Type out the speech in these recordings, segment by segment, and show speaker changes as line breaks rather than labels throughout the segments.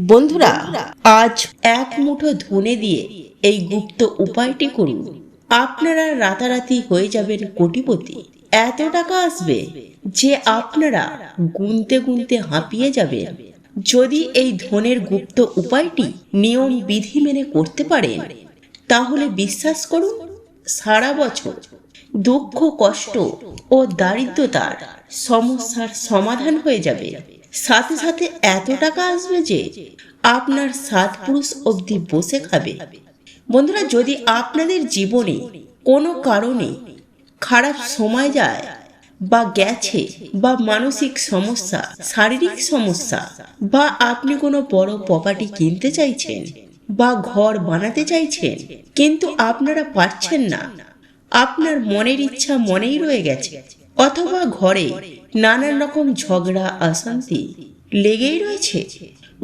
বন্ধুরা, আজ এক মুঠো ধনে দিয়ে এই গুপ্ত উপায়টি করুন। আপনারা রাতারাতি হয়ে যাবেন কোটিপতি। এত টাকা আসবে যে আপনারা গুনতে গুনতে হাঁপিয়ে যাবেন। যদি এই ধনের গুপ্ত উপায়টি নিয়ম বিধি মেনে করতে পারেন, তাহলে বিশ্বাস করুন, সারা বছর দুঃখ, কষ্ট ও দারিদ্রতার সমস্যার সমাধান হয়ে যাবে। সাথে সাথে এত টাকা আসবে যে আপনার সাত পুরুষ অবধি বসে খাবে। বন্ধুরা, যদি আপনাদের জীবনে কোনো কারণে খারাপ সময় যায় বা গেছে বা মানসিক সমস্যা, শারীরিক সমস্যা বা আপনি কোনো বড় প্রপার্টি কিনতে চাইছেন বা ঘর বানাতে চাইছেন, কিন্তু আপনারা পারছেন না, আপনার মনের ইচ্ছা মনেই রয়ে গেছে, অথবা ঘরে নানান রকম ঝগড়া, অশান্তি লেগেই রয়েছে।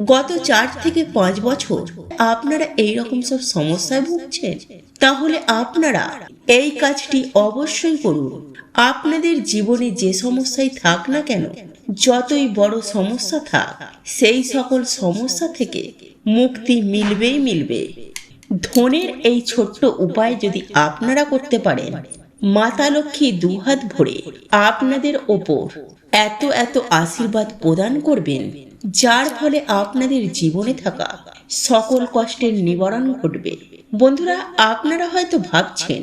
গত চার থেকে পাঁচ বছর আপনারা এই রকম সব সমস্যায় ভুগছেন? তাহলে আপনারা এই কাজটি অবশ্যই করুন। আপনাদের জীবনে যে সমস্যাই থাক না কেন, যতই বড় সমস্যা থাক, সেই সকল সমস্যা থেকে মুক্তি মিলবেই মিলবে। ধনের এই ছোট্ট উপায় যদি আপনারা করতে পারেন মাতা লক্ষ্মী দুহাত ভরে আপনাদের ওপর এত এত আশীর্বাদ প্রদান করবেন, যার ফলে আপনাদের জীবনে থাকা সকল কষ্টের নিবারণ ঘটবে। বন্ধুরা, আপনারা হয়তো ভাবছেন,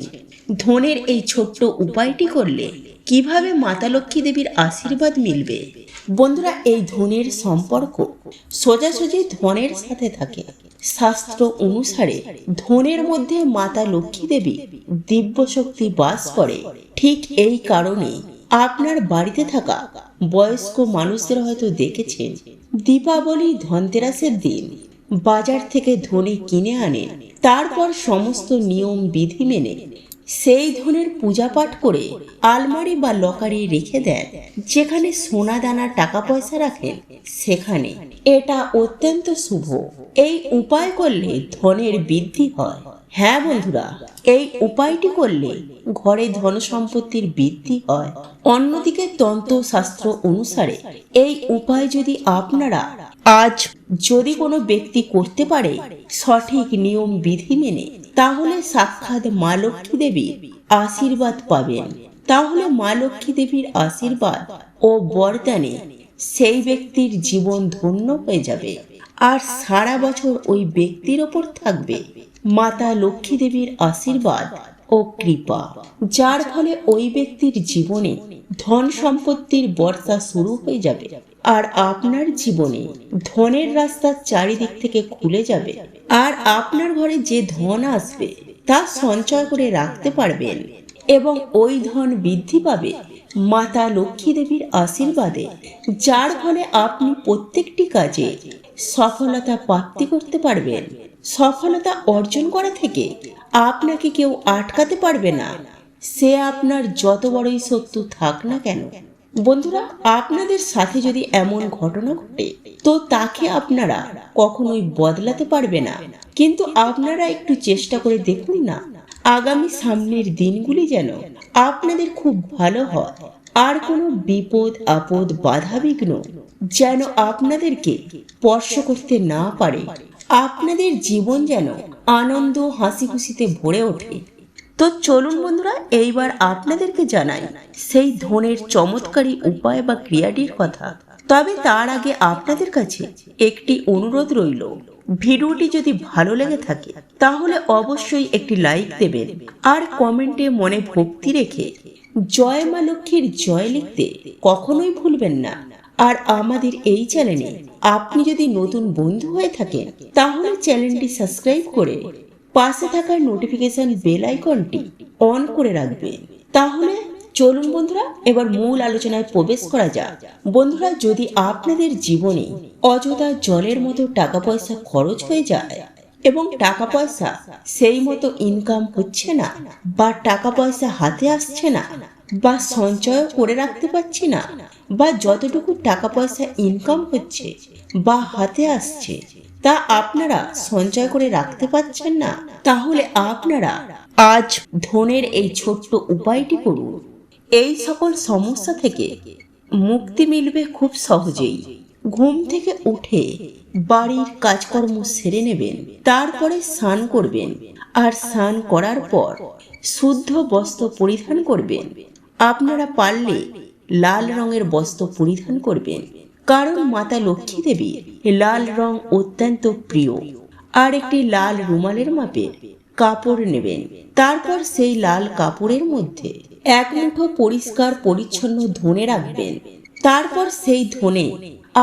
ধনের এই ছোট্ট উপায়টি করলে কীভাবে মাতা লক্ষ্মী দেবীর আশীর্বাদ মিলবে? বন্ধুরা, এই ধনের সম্পর্ক সোজাসুজি ধনের সাথে থাকে। শাস্ত্র অনুসারে ধনের মধ্যে মাতা লক্ষ্মী দেবী দিব্য শক্তি বাস করে। ঠিক এই কারণে আপনার বাড়িতে থাকা বয়স্ক মানুষদের হয়তো দেখেছেন দীপাবলি ধনতেরাসের দিন। বাজার থেকে ধনে কিনে আনেন তারপর সমস্ত নিয়ম বিধি মেনে সেই ধনের পূজা পাঠ করে আলমারি বা লকারে রেখে দেন। যেখানে সোনা দানা টাকা পয়সা রাখেন, সেখানে। এটা অত্যন্ত শুভ। এই উপায় করলে ধনের বৃদ্ধি হয়। হ্যাঁ বন্ধুরা, এই উপায়টি করলে ঘরে ধন সম্পত্তির বৃদ্ধি হয়। অন্যদিকে তন্ত্র শাস্ত্র অনুসারে এই উপায় যদি আপনারা আজ যদি কোনো ব্যক্তি করতে পারে, সঠিক নিয়ম বিধি মেনে তাহলে সাক্ষাৎ মা লক্ষ্মী দেবীর আশীর্বাদ পাবেন। তাহলে মা লক্ষ্মী দেবীর আশীর্বাদ ও বরদানে সেই ব্যক্তির জীবন ধন্য হয়ে যাবে। আর সারা বছর ওই ব্যক্তির ওপর থাকবে মাতা লক্ষ্মী দেবীর আশীর্বাদ ও কৃপা। যার ফলে ওই ব্যক্তির জীবনে ধন সম্পত্তির বর্ষা শুরু হয়ে যাবে। আর আপনার জীবনে ধনের রাস্তা চারিদিক থেকে খুলে যাবে। আর আপনার ঘরে যে ধন আসবে, তা সঞ্চয় করে রাখতে পারবেন এবং ওই ধন বৃদ্ধি পাবে মাতা লক্ষ্মী দেবীর আশীর্বাদে, যার ফলে আপনি প্রত্যেকটি কাজে সফলতা প্রাপ্তি করতে পারবেন। সফলতা অর্জন করা থেকে আপনাকে কেউ আটকাতে পারবে না। সে আপনার যত বড়ই শত্রু থাক না কেন বন্ধুরা, আপনাদের সাথে যদি এমন ঘটনা ঘটে, তো তাকে আপনারা কখনোই বদলাতে পারবে না। কিন্তু আপনারা একটু চেষ্টা করে দেখুন না, আগামী সামনের দিনগুলি যেন আপনাদের খুব ভালো হয়। আর কোনো বিপদ, আপদ বাধা বিঘ্ন যেন আপনাদেরকে স্পর্শ করতে না পারে। আপনাদের জীবন যেন আনন্দ হাসি খুশিতে ভরে ওঠে। তো চলুন বন্ধুরা, এইবার আপনাদেরকে জানাই সেই ধনের চমৎকারী উপায় বা ক্রিয়াটির কথা। তবে তার আগে আপনাদের কাছে একটি অনুরোধ রইল। ভিডিওটি যদি ভালো লেগে থাকে, তাহলে অবশ্যই একটি লাইক দেবেন আর কমেন্টে মনে ভক্তি রেখে জয় মা লক্ষ্মীর জয় লিখতে কখনোই ভুলবেন না। আর আমাদের এই চ্যানেলে আপনি যদি নতুন বন্ধু হয়ে থাকেন, তাহলে চ্যানেলটি সাবস্ক্রাইব করে পাশে থাকা নোটিফিকেশন বেল আইকনটি অন করে রাখবেন তাহলে চলুন বন্ধুরা, এবার মূল আলোচনায় প্রবেশ করা যাক। বন্ধুরা, যদি আপনাদের জীবনে অযথা জলের মতো টাকা পয়সা খরচ হয়ে যায় এবং টাকা পয়সা সেই মতো ইনকাম হচ্ছে না বা টাকা পয়সা হাতে আসছে না বা সঞ্চয় করে রাখতে পারছি না বা যতটুকু টাকা পয়সা ইনকাম হচ্ছে বা হাতে আসছে তা আপনারা সঞ্চয় করে রাখতে পারছেন না। তাহলে আপনারা আজ ধনের এই ছোট্ট উপায়টি করুন এই সকল সমস্যা থেকে মুক্তি মিলবে খুব সহজেই। ঘুম থেকে উঠে বাড়ির কাজকর্ম সেরে নেবেন, তারপরে স্নান করবেন, আর স্নান করার পর শুদ্ধ বস্ত্র পরিধান করবেন। আপনারা পারলে লাল রঙের বস্ত্র পরিধান করবেন। কারণ মাতা লক্ষ্মী দেবী লাল রং অত্যন্ত প্রিয়। আর একটি লাল রুমালের মাপে কাপড় নেবেন। তারপর সেই লাল কাপড়ের মধ্যে এক মুঠো পরিষ্কার পরিচ্ছন্ন ধনে রাখবেন। তারপর সেই ধনে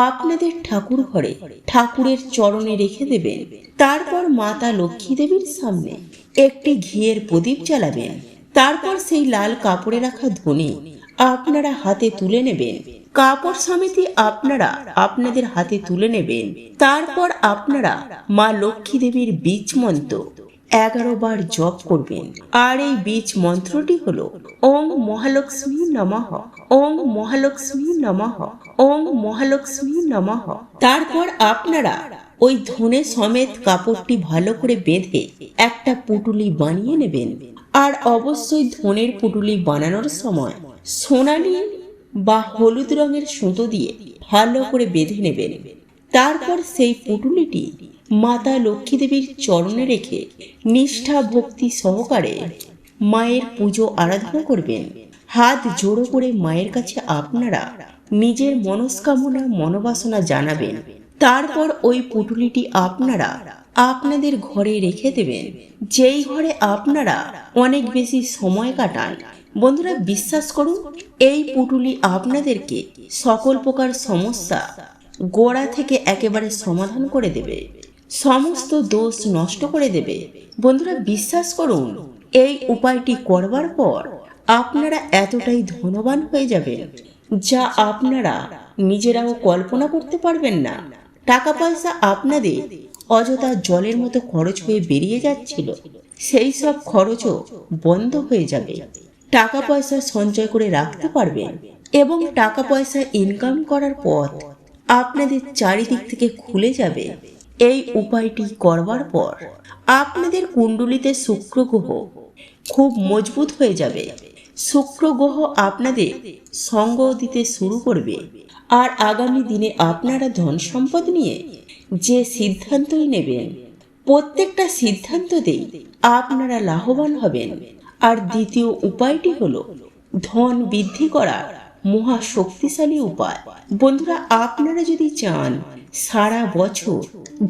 আপনাদের ঠাকুর ঘরে ঠাকুরের চরণে রেখে দেবেন। তারপর মাতা লক্ষ্মী দেবীর সামনে একটি ঘিয়ের প্রদীপ জ্বালাবেন। তারপর সেই লাল কাপড়ে রাখা ধনে আপনারা হাতে তুলে নেবেন। কাপড় সমিতি আপনারা আপনাদের হাতে তুলে নেবেন। তারপর আপনারা মা লক্ষ্মী দেবীর বীজ মন্ত্র এগারো বার জপ করবেন। আর এই বীজ মন্ত্রটি হলো, ওং মহালক্ষ্মী নমঃ। ওং মহালক্ষ্মী নমঃ। ওং মহালক্ষ্মী নমঃ। তারপর আপনারা ওই ধনে সমেত কাপড়টি ভালো করে বেঁধে একটা পুটুলি বানিয়ে নেবেন। আর অবশ্যই ধনের পুটুলি বানানোর সময় সোনালি বা হলুদ রঙের সুতো দিয়ে ভালো করে বেঁধে নেবেন। তারপর সেই পুটুলিটি মাতা লক্ষ্মী দেবীর চরণে রেখে নিষ্ঠা ভক্তি সহকারে মায়ের পুজো আরাধনা করবেন। হাত জোড়ো করে মায়ের কাছে আপনারা নিজের মনস্কামনা, মনোবাসনা জানাবেন। তারপর ওই পুটুলিটি আপনারা আপনাদের ঘরে রেখে দেবেন। যেই ঘরে আপনারা অনেক বেশি সময় কাটান বন্ধুরা বিশ্বাস করুন, এই পুটুলি আপনাদেরকে সকল প্রকার সমস্যা গোড়া থেকে একেবারে সমাধান করে দেবে। সমস্ত দোষ নষ্ট করে দেবে। বন্ধুরা বিশ্বাস করুন, এই উপায়টি করবার পর আপনারা এতটাই ধনবান হয়ে যাবেন যা আপনারা নিজেরাও কল্পনা করতে পারবেন না। টাকা পয়সা আপনাদের অযথা জলের মতো খরচ হয়ে বেরিয়ে যাচ্ছিল। সেই সব খরচও বন্ধ হয়ে যাবে। টাকা পয়সা সঞ্চয় করে রাখতে পারবেন এবং টাকা পয়সা ইনকাম করার পথ আপনাদের চারিদিক থেকে খুলে যাবে। এই উপায়টি করবার পর আপনাদের কুণ্ডলিতে শুক্র গ্রহ খুব মজবুত হয়ে যাবে। শুক্র গ্রহ আপনাদের সঙ্গ দিতে শুরু করবে। আর আগামী দিনে আপনারা ধন সম্পদ নিয়ে যে সিদ্ধান্তই নেবেন, প্রত্যেকটা সিদ্ধান্ততেই আপনারা লাভবান হবেন। আর দ্বিতীয় উপায়টি হলো ধন বৃদ্ধি করার মহা শক্তিশালী উপায়। বন্ধুরা, আপনারা যদি চান সারা বছর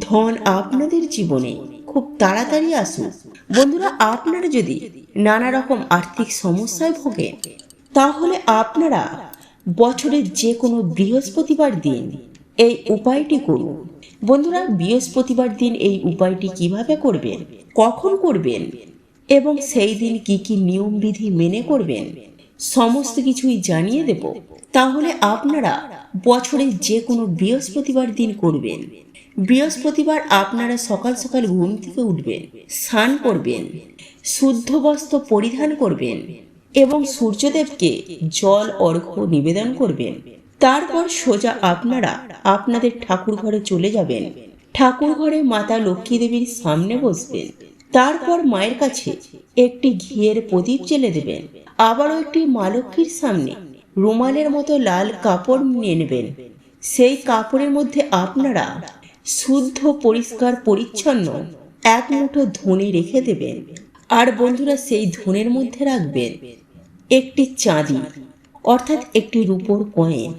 ধন আপনাদের জীবনে খুব তাড়াতাড়ি আসুক, বন্ধুরা, আপনারা যদি নানা রকম আর্থিক সমস্যায় ভোগেন, তাহলে আপনারা বছরের যে কোনো বৃহস্পতিবার দিন এই উপায়টি করুন। বন্ধুরা, বৃহস্পতিবার দিন এই উপায়টি কীভাবে করবেন, কখন করবেন এবং সেই দিন কি কি নিয়ম বিধি মেনে করবেন, সমস্ত কিছুই জানিয়ে দেব। তাহলে আপনারা বছরের যে কোনো বৃহস্পতিবার দিন করবেন। বৃহস্পতিবার আপনারা সকাল সকাল ঘুম থেকে উঠবেন, স্নান করবেন, শুদ্ধ বস্ত্র পরিধান করবেন এবং সূর্যদেবকে জল, অর্ঘ্য নিবেদন করবেন। তারপর সোজা আপনারা আপনাদের ঠাকুর ঘরে চলে যাবেন। ঠাকুর ঘরে মাতা লক্ষ্মী দেবীর সামনে বসবেন। তারপর মায়ের কাছে একটি ঘিয়ের প্রদীপ জেলে দেবেন। আবারও একটি মালক্ষ্মীর সামনে রুমালের মতো লাল কাপড় নিয়ে নেবেন। সেই কাপড়ের মধ্যে আপনারা শুদ্ধ, পরিষ্কার, পরিচ্ছন্ন এক মুঠো ধনে রেখে দেবেন। আর বন্ধুরা, সেই ধনের মধ্যে রাখবেন একটি চাঁদি, অর্থাৎ একটি রূপোর কয়েন।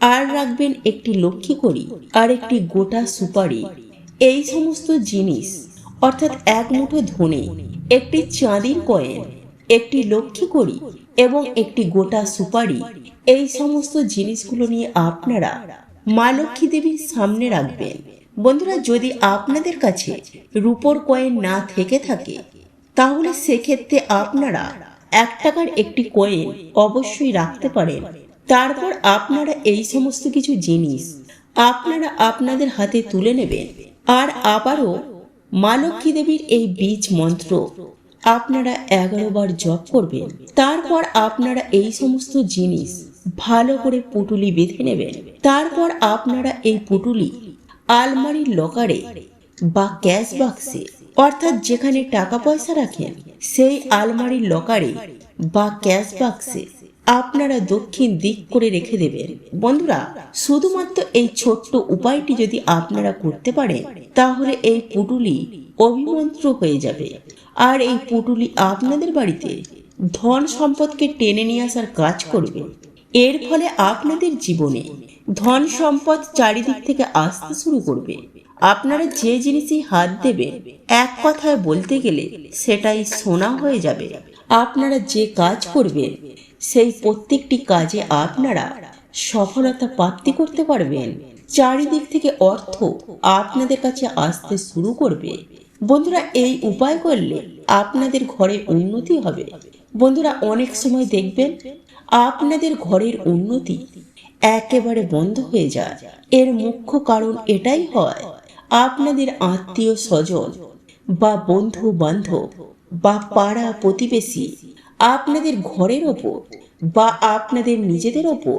আর রাখবেন একটি লক্ষ্মী করি আর একটি গোটা সুপারি। এই সমস্ত জিনিস অর্থাৎ এক মুঠো ধনে, একটি চাঁদির কয়েন, একটি লক্ষ্মী করি এবং একটি গোটা সুপারি, এই সমস্ত জিনিসগুলো নিয়ে আপনারা মা লক্ষ্মী দেবীর সামনে রাখবেন। বন্ধুরা, যদি আপনাদের কাছে রূপোর কয়েন না থেকে থাকে, তাহলে সেক্ষেত্রে আপনারা এক টাকার একটি কয়েন অবশ্যই রাখতে পারেন। তারপর আপনারা এই সমস্ত কিছু জিনিস আপনারা আপনাদের হাতে তুলে নেবেন আর আবারও মা লক্ষ্মী দেবীর এই বীজ মন্ত্র আপনারা এগারো বার জপ করবেন। তারপর আপনারা এই সমস্ত জিনিস ভালো করে পুটুলি বেঁধে নেবেন। তারপর আপনারা এই পুটুলি আলমারির লকারে বা ক্যাশ বাক্সে, অর্থাৎ যেখানে টাকা পয়সা রাখেন, সেই আলমারির লকারে বা ক্যাশ বাক্সে আপনারা দক্ষিণ দিক করে রেখে দেবেন। বন্ধুরা, শুধুমাত্র এই ছোট্ট উপায়টি যদি আপনারা করতে পারেন, তাহলে এই পুটুলি অভিমন্ত্র হয়ে যাবে। আর এই পুটুলি আপনাদের বাড়িতে ধন সম্পদকে টেনে নিয়ে আসার কাজ করবে। এর ফলে আপনাদের জীবনে ধন সম্পদ চারিদিক থেকে আসতে শুরু করবে। আপনারা যে জিনিসই হাত দেবেন, এক কথায় বলতে গেলে সেটাই সোনা হয়ে যাবে। আপনারা যে কাজ করবেন সেই প্রত্যেকটি কাজে আপনারা সফলতা প্রাপ্তি করতে পারবেন। চারিদিক থেকে অর্থ আপনাদের কাছে আসতে শুরু করবে। বন্ধুরা, এই উপায় করলে আপনাদের ঘরে উন্নতি হবে। বন্ধুরা, অনেক সময় দেখবেন আপনাদের ঘরের উন্নতি একেবারে বন্ধ হয়ে যায়। এর মুখ্য কারণ এটাই হয়, আপনাদের আত্মীয় স্বজন বা বন্ধু বান্ধব বা পাড়া প্রতিবেশী আপনাদের ঘরের ওপর বা আপনাদের নিজেদের ওপর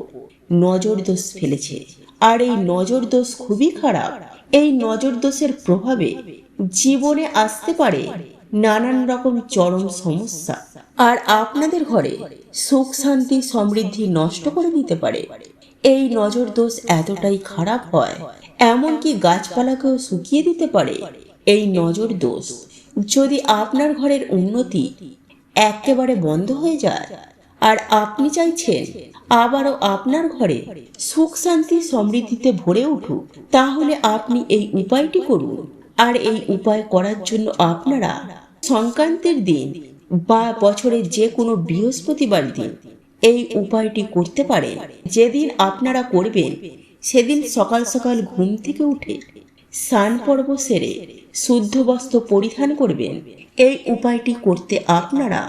নজর দোষ ফেলেছে। আর এই নজর দোষ খুবই খারাপ। এই নজর দোষের প্রভাবে জীবনে আসতে পারে নানান রকম চরম সমস্যা। আর আপনাদের ঘরে সুখ, শান্তি, সমৃদ্ধি নষ্ট করে দিতে পারে। এই নজর দোষ এতটাই খারাপ হয়, এমনকি গাছপালাকেও শুকিয়ে দিতে পারে। এই নজর দোষ যদি আপনার ঘরের উন্নতি একেবারে বন্ধ হয়ে যায়। আর আপনি চাইছেন আবারও আপনার ঘরে সুখ শান্তি সমৃদ্ধিতে ভরে উঠুক, তাহলে আপনি এই উপায়টি করুন। আর এই উপায় করার জন্য আপনারা সংক্রান্তির দিন বা বছরের যে কোনো বৃহস্পতিবার দিন এই উপায়টি করতে পারেন। যেদিন আপনারা করবেন, সেদিন সকাল সকাল ঘুম থেকে উঠে স্নান পর্ব সেরে শুদ্ধ বস্ত্র পরিধান করবেন। এই উপায়টি করতে আপনারা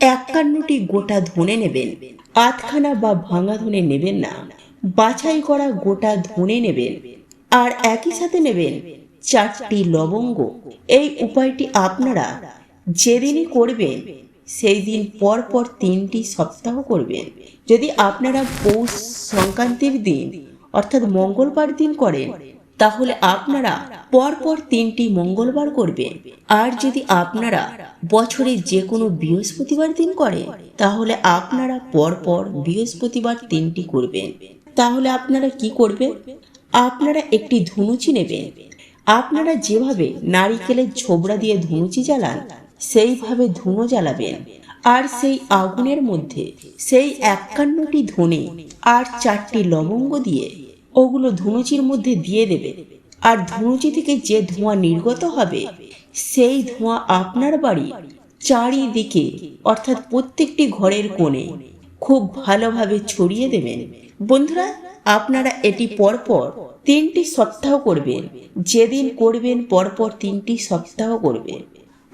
একান্নটি গোটা ধনে নেবেন। আধখানা বা ভাঙা ধনে নেবেন না। বাছাই করা গোটা ধনে নেবেন। আর একই সাথে নেবেন চারটি লবঙ্গ। এই উপায়টি আপনারা যেদিনই করবেন সেই দিন পর পর তিনটি সপ্তাহ করবেন। যদি আপনারা পৌষ সংক্রান্তির দিন, অর্থাৎ মঙ্গলবার দিন করেন তাহলে আপনারা পরপর তিনটি মঙ্গলবার করবেন। আর যদি আপনারা বছরে যে কোনো বৃহস্পতিবার দিন করে, তাহলে আপনারা পরপর বৃহস্পতিবার তিনটি করবেন। তাহলে আপনারা কি করবেন? আপনারা একটি ধুনুচি নেবেন। আপনারা যেভাবে নারিকেলের ছোবড়া দিয়ে ধুনুচি জ্বালান, সেইভাবে ধুনো জ্বালাবেন। আর সেই আগুনের মধ্যে সেই একান্নটি ধনে আর চারটি লবঙ্গ দিয়ে ওগুলো ধুনুচির মধ্যে দিয়ে দেবে। আর ধুনুচি থেকে যে ধোঁয়া নির্গত হবে, সেই ধোঁয়া আপনার বাড়ি চারিদিকে, অর্থাৎ প্রত্যেকটি ঘরের কোণে খুব ভালোভাবে ছড়িয়ে দেবেন। বন্ধুরা, আপনারা এটি পরপর তিনটি সপ্তাহ করবেন। যেদিন করবেন, পরপর তিনটি সপ্তাহ করবেন।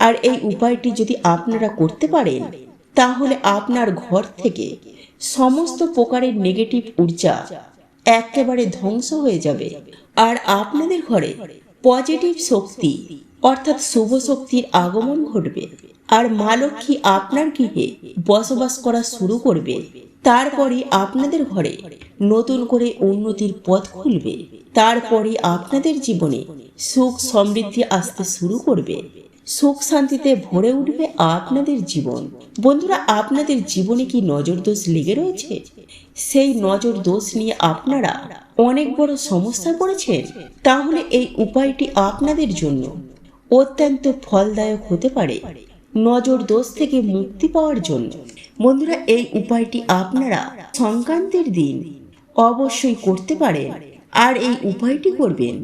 আর এই উপায়টি যদি আপনারা করতে পারেন, তাহলে আপনার ঘর থেকে সমস্ত প্রকারের নেগেটিভ ঊর্জা একেবারে ধ্বংস হয়ে যাবে। আর আপনাদের ঘরে পজিটিভ শক্তি, অর্থাৎ শুভ শক্তির আগমন ঘটবে। আর মা লক্ষ্মী আপনার গৃহে বসবাস করা শুরু করবে। তারপরে আপনাদের ঘরে নতুন করে উন্নতির পথ খুলবে। তারপরে আপনাদের জীবনে সুখ সমৃদ্ধি আসতে শুরু করবে। সুখ শান্তিতে ভরে উঠবে আপনাদের জীবন। বন্ধুরা, আপনাদের জীবনে কি নজরদোষ লেগে রয়েছে? সেই নজর দোষ নিয়ে আপনারা অনেক বড় সমস্যায় পড়েছেন, তাহলে এই উপায়টি আপনাদের জন্য অত্যন্ত ফলদায়ক হতে পারে নজর দোষ থেকে মুক্তি পাওয়ার জন্য। বন্ধুরা, এই উপায়টি আপনারা সংক্রান্তির দিন অবশ্যই করতে পারেন আর এই উপায়টি করবেন,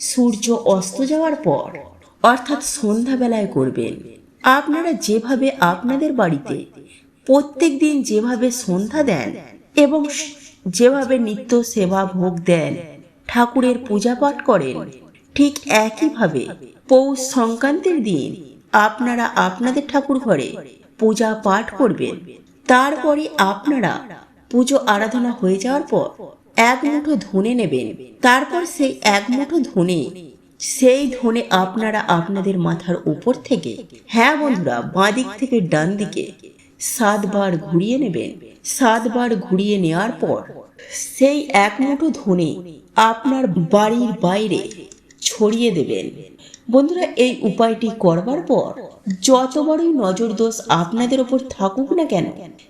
সূর্য অস্ত যাওয়ার পর অর্থাৎ সন্ধ্যাবেলায় করবেন। আপনারা যেভাবে আপনাদের বাড়িতে প্রত্যেক দিন যেভাবে সন্ধ্যা দেন এবং যেভাবে নিত্য সেবা ভোগ দেন, ঠাকুরের পূজা পাঠ করেন, ঠিক একইভাবে পৌষ সংক্রান্তির দিন আপনারা আপনাদের ঠাকুর ঘরে পূজা পাঠ করবেন। তারপরে আপনারা পুজো আরাধনা হয়ে যাওয়ার পর এক মুঠো ধনে নেবেন। তারপর সেই এক মুঠো ধনে, সেই ধনে আপনারা আপনাদের মাথার উপর থেকে হ্যাঁ বন্ধুরা বাঁদিক থেকে ডান দিকে সাতবার ঘুরিয়ে নেবেন সাতবার ঘুরিয়ে নেওয়ার পর সেই এক মুঠো ধনে আপনার বাড়ির বাইরে ছড়িয়ে দেবেন। বন্ধুরা, এই উপায়টি করবার পর যত বড়ই নজর দোষ আপনাদের ওপর থাকুক না কেন,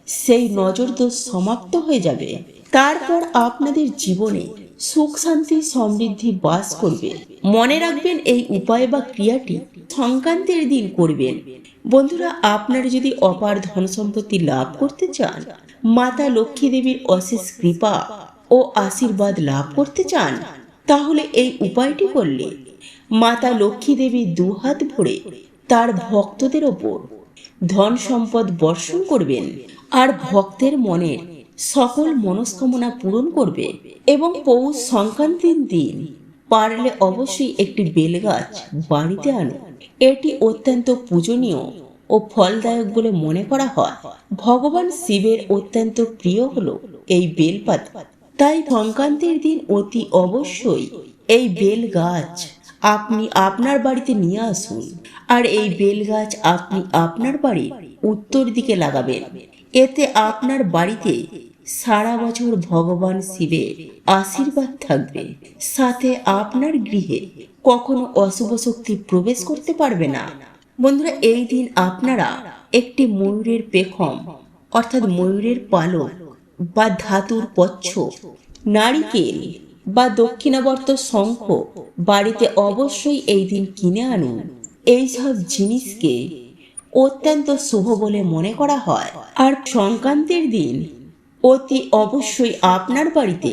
সেই নজর দোষ সমাপ্ত হয়ে যাবে। তারপর আপনাদের জীবনে সুখ, শান্তি, সমৃদ্ধি বাস করবে। মনে রাখবেন, এই উপায় বা ক্রিয়াটি সংক্রান্তির দিন করবেন। বন্ধুরা, আপনারা যদি অপার ধন সম্পত্তি লাভ করতে চান, মাতা লক্ষ্মী দেবীর অশেষ কৃপা ও আশীর্বাদ লাভ করতে চান, তাহলে এই উপায়টি করলে মাতা লক্ষ্মী দেবী দুহাত ভরে তার ভক্তদের ওপর ধন সম্পদ বর্ষণ করবেন আর ভক্তের মনের সকল মনস্কামনা পূরণ করবে এবং পৌষ সংক্রান্তির দিন পারলে অবশ্যই একটি বেলগাছ, বাড়িতে আনুন এটি অত্যন্ত পূজনীয় ও ফলদায়ক বলে মনে করা হয়। ভগবান শিবের অত্যন্ত প্রিয় হলো এই বেলপাতা। তাই সংক্রান্তির দিন অতি অবশ্যই এই বেল গাছ আপনি আপনার বাড়িতে নিয়ে আসুন। আর এই বেল গাছ আপনি আপনার বাড়ির উত্তর দিকে লাগাবেন। এতে আপনার বাড়িতে সারা বছর ভগবান শিবের আশীর্বাদ থাকবে। সাথে আপনার গৃহে কখনো অশুভ শক্তি প্রবেশ করতে পারবে না। বন্ধুরা, এই দিন আপনারা একটি ময়ূরের পেখম, অর্থাৎ ময়ূরের পালক বা ধাতুর পচ্ছ, নারিকেল বা দক্ষিণাবর্ত শঙ্খ বাড়িতে অবশ্যই এই দিন কিনে আনুন। এইসব জিনিসকে অত্যন্ত শুভ বলে মনে করা হয়। আর সংক্রান্তির দিন অতি অবশ্যই আপনার বাড়িতে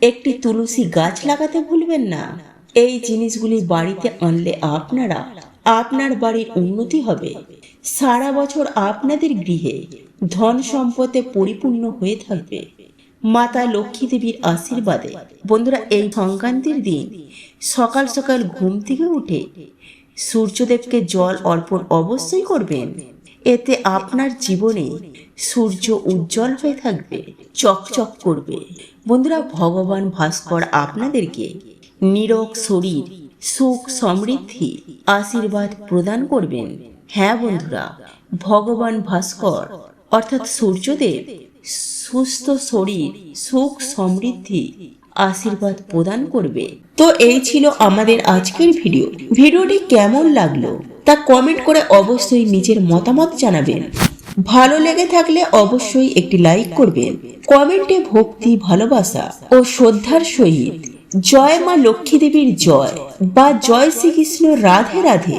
একটি তুলসী গাছ লাগাতে ভুলবেন না। এই জিনিসগুলি বাড়িতে আনলে আপনারা আপনার বাড়ির উন্নতি হবে। সারা বছর আপনাদের গৃহে ধন সম্পদে পরিপূর্ণ হয়ে থাকবে। মাতা লক্ষ্মী দেবীর আশীর্বাদে। বন্ধুরা, এই সংক্রান্তির দিন সকাল সকাল ঘুম থেকে উঠে সূর্যদেবকে জল অর্পণ অবশ্যই করবেন। এতে আপনার জীবনে সূর্য উজ্জ্বল হয়ে থাকবে, চকচক করবে। বন্ধুরা, ভগবান ভাস্কর আপনাদেরকে নিরোগ শরীর, সুখ সমৃদ্ধি আশীর্বাদ প্রদান করবেন। হ্যাঁ বন্ধুরা, ভগবান ভাস্কর, অর্থাৎ সূর্যদেব, সুস্থ শরীর, সুখ সমৃদ্ধি আশীর্বাদ প্রদান করবে। তো এই ছিল আমাদের আজকের ভিডিও। ভিডিওটি কেমন লাগল তা কমেন্ট করে অবশ্যই নিজের মতামত জানাবেন। ভালো লেগে থাকলে অবশ্যই একটি লাইক করবেন। কমেন্টে ভক্তি, ভালোবাসা ও শ্রদ্ধার সহিত। জয় মা লক্ষ্মী দেবীর জয় বা জয় শ্রীকৃষ্ণ রাধে রাধে।